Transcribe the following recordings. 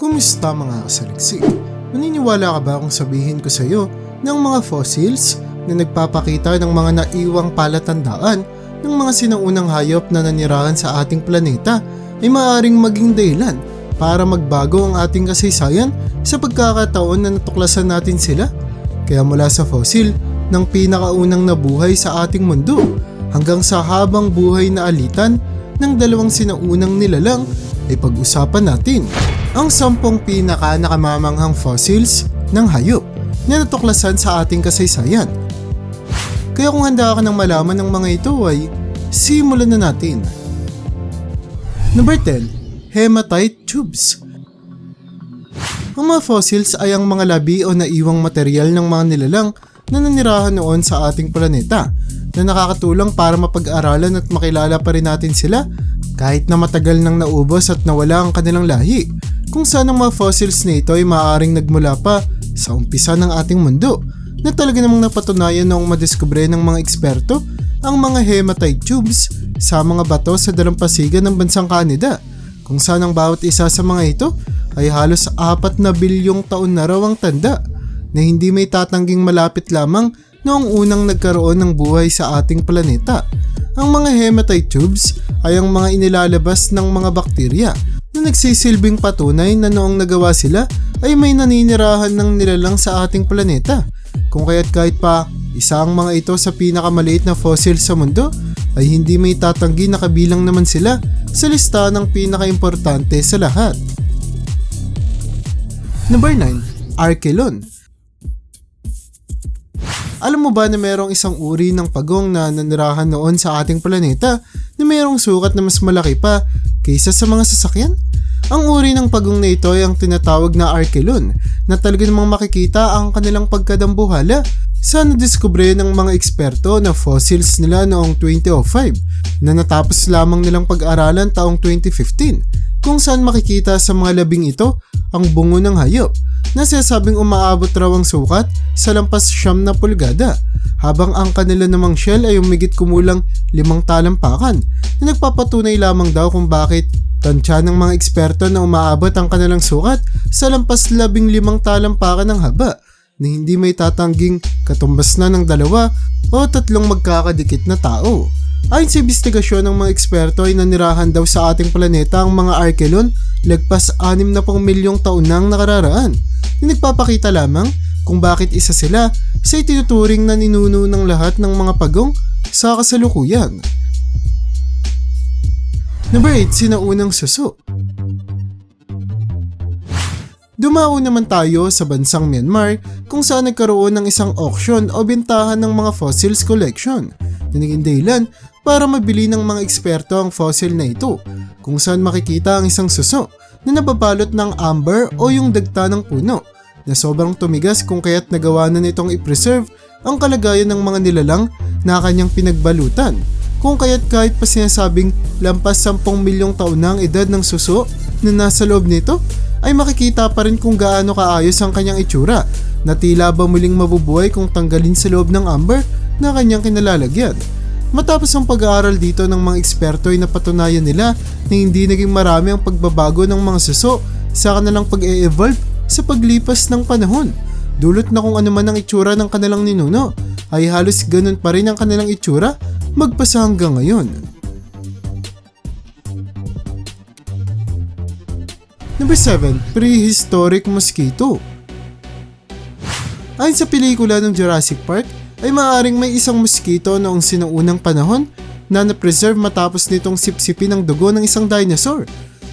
Kumusta mga kasaliksik? Maniniwala ka ba kung sabihin ko sa iyo ng mga fossils na nagpapakita ng mga naiwang palatandaan ng mga sinaunang hayop na nanirahan sa ating planeta ay maaaring maging dahilan para magbago ang ating kasaysayan sa pagkakataon na natuklasan natin sila? Kaya mula sa fossil ng pinakaunang nabuhay sa ating mundo hanggang sa habang buhay na alitan ng dalawang sinaunang nilalang ay pag-usapan natin ang sampung pinaka nakamamanghang fossils ng hayop na natuklasan sa ating kasaysayan. Kaya kung handa ka ng malaman ng mga ito ay simulan na natin. Number 10. Hematite tubes. Ang mga fossils ay ang mga labi o naiwang material ng mga nilalang na nanirahan noon sa ating planeta na nakakatulong para mapag-aralan at makilala pa rin natin sila kahit na matagal nang naubos at nawala ang kanilang lahi kung saan ang mga fossils na ito ay maaaring nagmula pa sa umpisa ng ating mundo na talaga namang napatunayan noong madiskubre ng mga eksperto ang mga hematite tubes sa mga bato sa dalampasigan ng bansang Canada kung saan ang bawat isa sa mga ito ay halos apat na bilyong taon na raw ang tanda na hindi may tatangging malapit lamang noong unang nagkaroon ng buhay sa ating planeta. Ang mga hematite tubes ay ang mga inilalabas ng mga bakterya na nagsisilbing patunay na noong nagawa sila ay may naninirahan ng nilalang sa ating planeta. Kung kaya't kahit pa isa ang mga ito sa pinakamaliit na fossil sa mundo ay hindi may tatanggi na kabilang naman sila sa lista ng pinakaimportante sa lahat. Number 9. Archelon alam mo ba na mayroong isang uri ng pagong na nanirahan noon sa ating planeta na mayroong sukat na mas malaki pa kaysa sa mga sasakyan? Ang uri ng pagong na ito ay ang tinatawag na Archelon na talaga namang makikita ang kanilang pagkadambuhala sa nadiskubre ng mga eksperto na fossils nila noong 2005 na natapos lamang nilang pag-aralan taong 2015 kung saan makikita sa mga labing ito ang bungo ng hayop na sinasabing umaabot raw ang sukat sa lampas siyam na pulgada habang ang kanila namang shell ay umigit kumulang limang talampakan na nagpapatunay lamang daw kung bakit tansya ng mga eksperto na umaabot ang kanilang sukat sa lampas labing limang talampakan ng haba na hindi may tatangging katumbas na ng dalawa o tatlong magkakadikit na tao. Ayon sa investigasyon ng mga eksperto ay nanirahan daw sa ating planeta ang mga Archelon lagpas 60 milyong taon nang nakararaan na nagpapakita lamang kung bakit isa sila sa itinuturing na ninuno ng lahat ng mga pagong sa kasalukuyan. Number 8, sinaunang suso. Dumao naman tayo sa bansang Myanmar kung saan nagkaroon ng isang auction o bentahan ng mga fossils collection na naging dahilan para mabili ng mga eksperto ang fossil na ito kung saan makikita ang isang suso na nababalot ng amber o yung dagta ng puno na sobrang tumigas kung kaya't nagawa na nitong i-preserve ang kalagayan ng mga nilalang na kanyang pinagbalutan. Kung kaya't kahit pa sinasabing lampas 10 milyong taon na ang edad ng suso na nasa loob nito, ay makikita pa rin kung gaano kaayos ang kanyang itsura na tila ba muling mabubuhay kung tanggalin sa loob ng amber na kanyang kinalalagyan. Matapos ang pag-aaral dito ng mga eksperto ay napatunayan nila na hindi naging marami ang pagbabago ng mga suso sa kanilang pag-e-evolve sa paglipas ng panahon. Dulot na kung ano man ang itsura ng kanilang ninuno ay halos ganun pa rin ang kanilang itsura magpasa hanggang ngayon. Number 7. Prehistoric Mosquito Ayon sa pelikula ng Jurassic Park, ay maaaring may isang mosquito noong sinaunang panahon na na-preserve matapos nitong sipsipin ang dugo ng isang dinosaur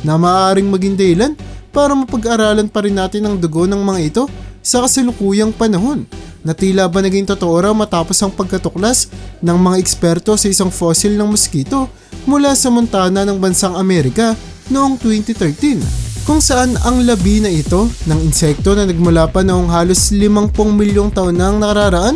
na maaaring maging dahilan para mapag-aralan pa rin natin ang dugo ng mga ito sa kasalukuyang panahon na tila ba naging totoo raw matapos ang pagkatuklas ng mga eksperto sa isang fossil ng mosquito mula sa Montana ng bansang Amerika noong 2013 kung saan ang labi na ito ng insekto na nagmula pa noong halos 50 milyong taon na ang nakararaan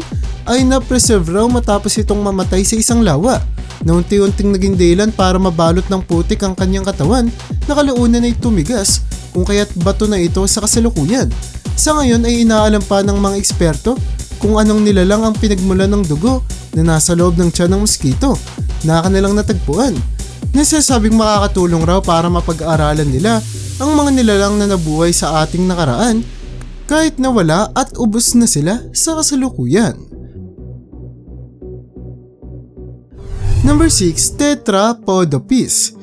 ay na-preserve raw matapos itong mamatay sa isang lawa na unti-unting naging dahilan para mabalot ng putik ang kanyang katawan na kalaunan ay tumigas kung kaya't bato na ito sa kasalukuyan. Sa ngayon ay inaalam pa ng mga eksperto kung anong nilalang ang pinagmula ng dugo na nasa loob ng tiyan ng mosquito na kanilang natagpuan. Nasasabing makakatulong raw para mapag-aralan nila ang mga nilalang na nabuhay sa ating nakaraan kahit nawala at ubos na sila sa kasalukuyan. Number 6, Tetrapodopis.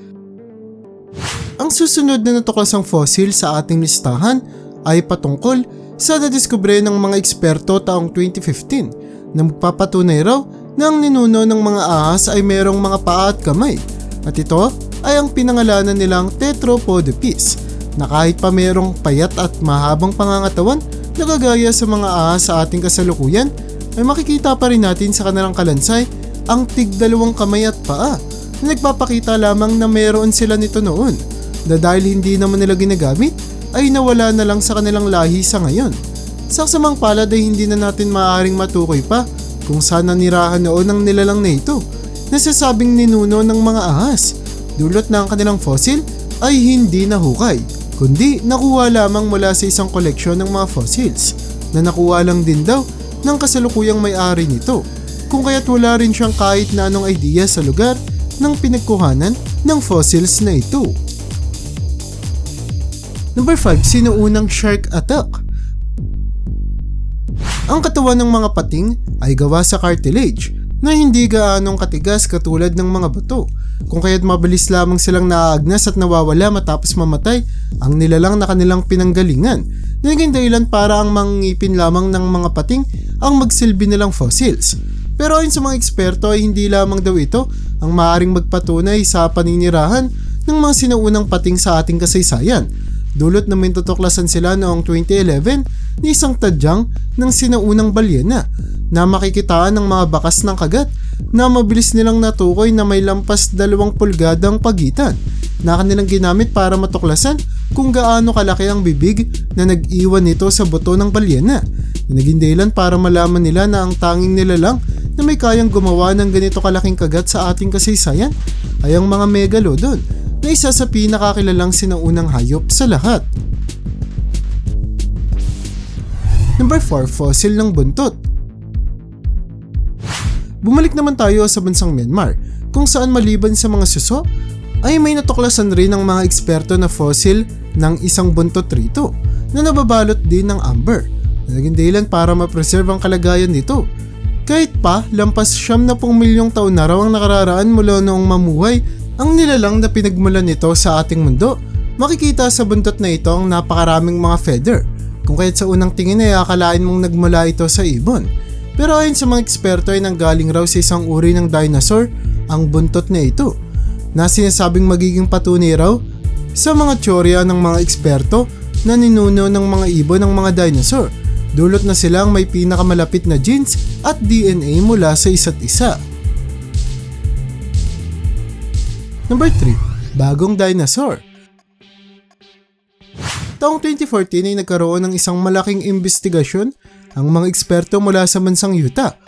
Ang susunod na natuklasang fossil sa ating listahan ay patungkol sa nadiskubre ng mga eksperto taong 2015 na magpapatunay raw na ang ninuno ng mga ahas ay merong mga paa at kamay at ito ay ang pinangalanan nilang Tetrapodopis na kahit pa merong payat at mahabang pangangatawan na kagaya sa mga ahas sa ating kasalukuyan ay makikita pa rin natin sa kanilang kalansay ang tigdalawang kamay at paa na nagpapakita lamang na meron sila nito noon na dahil hindi naman nila ginagamit ay nawala na lang sa kanilang lahi sa ngayon. Sa kasamang palad ay hindi na natin maaaring matukoy pa kung saan nanirahan noon ang nilalang na ito. Nasasabing ninuno ng mga ahas. Dulot ang kanilang fossil ay hindi nahukay, kundi nakuha lamang mula sa isang koleksyon ng mga fossils na nakuha lang din daw ng kasalukuyang may-ari nito. Kung kaya't wala rin siyang kahit na anong idea sa lugar ng pinagkuhanan ng fossils na ito. Number 5, sino unang shark attack? Ang katawan ng mga pating ay gawa sa cartilage na hindi gaanong katigas katulad ng mga buto. Kung kaya't mabilis lamang silang naaagnas at nawawala matapos mamatay ang nilalang na kanilang pinanggalingan. Naging dahilan para ang mangipin lamang ng mga pating ang magsilbi nilang fossils. Pero ayon sa mga eksperto ay hindi lamang daw ito ang maaaring magpatunay sa paninirahan ng mga sinuunang pating sa ating kasaysayan. Dulot na may tutuklasan sila noong 2011 ni isang tadyang ng sinaunang balyena na makikitaan ng mga bakas ng kagat na mabilis nilang natukoy na may lampas dalawang pulgadang pagitan na kanilang ginamit para matuklasan kung gaano kalaki ang bibig na nag-iwan nito sa buto ng balyena. Naging dahilan para malaman nila na ang tanging nila lang na may kayang gumawa ng ganito kalaking kagat sa ating kasaysayan ay ang mga megalodon na isa sa pinakakilalang sinaunang hayop sa lahat. Number 4, fossil ng buntot. Bumalik naman tayo sa bansang Myanmar kung saan maliban sa mga suso ay may natuklasan rin ng mga eksperto na fossil ng isang buntot rito na nababalot din ng amber na naging dahilan para ma-preserve ang kalagayan nito. Kahit pa lampas siyam na pong milyong taon na raw ang nakararaan mula noong mamuhay ang nilalang na pinagmulan nito sa ating mundo, makikita sa buntot na ito ang napakaraming mga feather kung kaya't sa unang tingin ay akalain mong nagmula ito sa ibon. Pero ayon sa mga eksperto ay nanggaling raw sa isang uri ng dinosaur ang buntot na ito na sinasabing magiging patunay raw sa mga teorya ng mga eksperto na ninuno ng mga ibon ng mga dinosaur. Dulot na silang may pinakamalapit na genes at DNA mula sa isa't isa. Number 3. Bagong dinosaur Taong 2014 ay nagkaroon ng isang malaking investigasyon ang mga eksperto mula sa bansang Utah.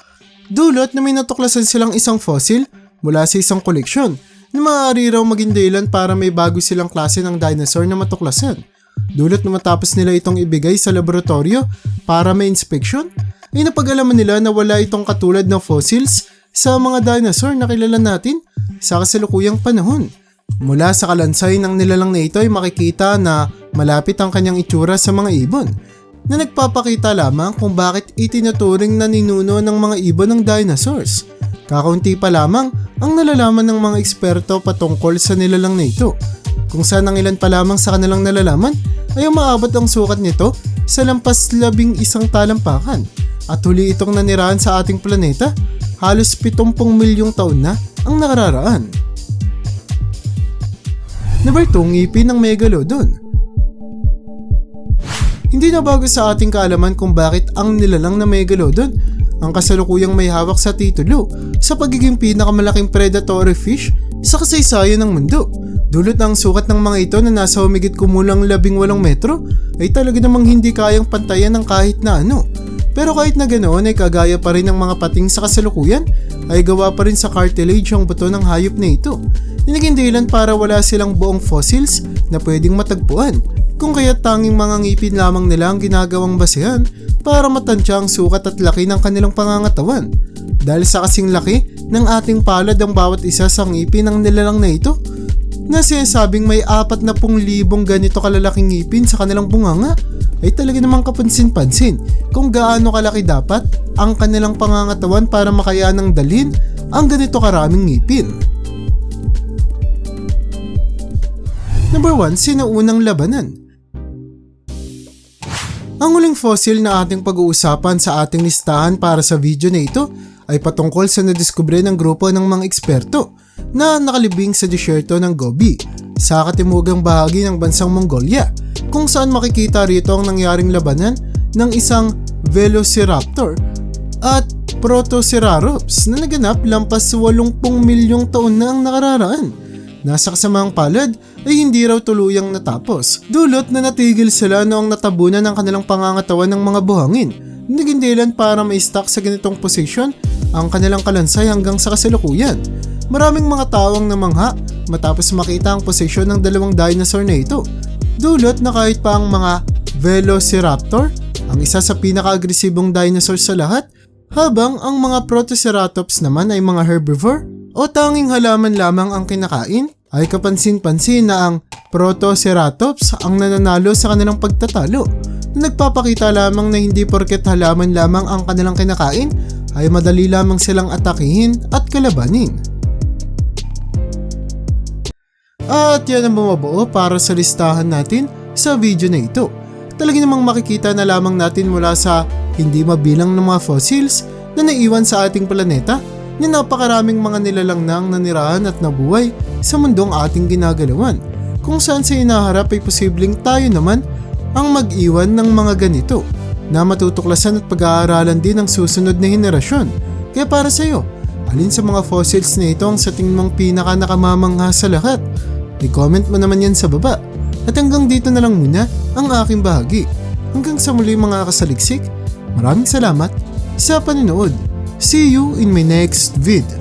Dulot na may natuklasan silang isang fossil mula sa isang koleksyon na maaari raw maging dahilan para may bago silang klase ng dinosaur na matuklasan. Dulot na matapos nila itong ibigay sa laboratorio para may inspection, ay napag-alaman nila na wala itong katulad ng fossils sa mga dinosaur na kilala natin sa kasalukuyang panahon. Mula sa kalansay ng nilalang na ito ay makikita na malapit ang kanyang itsura sa mga ibon na nagpapakita lamang kung bakit itinuturing na ninuno ng mga ibon ng dinosaurs. Kakaunti pa lamang ang nalalaman ng mga eksperto patungkol sa nilalang na ito. Kung saan ang ilan pa lamang sa kanilang nalalaman ay umaabot ang sukat nito sa lampas labing isang talampakan at huli itong nanirahan sa ating planeta halos 70 milyong taon na ang nakararaan. Number 2, ngipin ng megalodon. Hindi na bago sa ating kaalaman kung bakit ang nilalang na megalodon ang kasalukuyang may hawak sa titulo sa pagiging pinakamalaking predatory fish sa kasaysayan ng mundo. Dulot ng sukat ng mga ito na nasa humigit kumulang 18 metro ay talaga namang hindi kayang pantayan ng kahit na ano. Pero kahit na ganoon ay kagaya pa rin ng mga pating sa kasalukuyan ay gawa pa rin sa cartilage ang buto ng hayop na ito. Naging dahilan para wala silang buong fossils na pwedeng matagpuan kung kaya tanging mga ngipin lamang nila ang ginagawang basehan para matansya ang sukat at laki ng kanilang pangangatawan. Dahil sa kasing laki ng ating palad ang bawat isa sa ngipin ng nilalang na ito, na sinasabing may apat na pung libong ganito kalalaking ngipin sa kanilang bunganga ay talaga namang kapansin-pansin kung gaano kalaki dapat ang kanilang pangangatawan para makayanang dalhin ang ganito karaming ngipin. Number 1, sinuunang labanan. Ang huling fossil na ating pag-uusapan sa ating listahan para sa video na ito ay patungkol sa nadiskubre ng grupo ng mga eksperto na nakalibing sa disyerto ng Gobi sa katimugang bahagi ng bansang Mongolia kung saan makikita rito ang nangyaring labanan ng isang Velociraptor at Protoceratops na naganap lampas sa 80 milyong taon na ang nakararaan. Nasa kasamang palad ay hindi raw tuluyang natapos. Dulot na natigil sila noong natabunan ng kanilang pangangatawan ng mga buhangin. Naging dahilan para ma-stuck sa ganitong posisyon ang kanilang kalansay hanggang sa kasalukuyan. Maraming mga tawang namangha matapos makita ang posisyon ng dalawang dinosaur na ito. Dulot na kahit pa ang mga Velociraptor, ang isa sa pinaka-agresibong dinosaur sa lahat, habang ang mga Protoceratops naman ay mga herbivore o tanging halaman lamang ang kinakain, ay kapansin-pansin na ang Protoceratops ang nananalo sa kanilang pagtatalo na nagpapakita lamang na hindi porket halaman lamang ang kanilang kinakain ay madali lamang silang atakihin at kalabanin. At yan ang bumabuo para sa listahan natin sa video na ito. Talaga namang makikita na lamang natin mula sa hindi mabilang ng mga fossils na naiwan sa ating planeta na napakaraming mga nilalang nang nanirahan at nabuhay sa mundong ating ginagalawan kung saan sa inaharap ay posibleng tayo naman ang mag-iwan ng mga ganito na matutuklasan at pag-aaralan din ng susunod na henerasyon. Kaya para sa iyo, alin sa mga fossils na ito ang sa tingin mong pinaka nakamamangha sa lahat? I-comment mo naman yan sa baba. At hanggang dito na lang muna ang aking bahagi. Hanggang sa muli mga kasaliksik, maraming salamat sa paninood. See you in my next vid.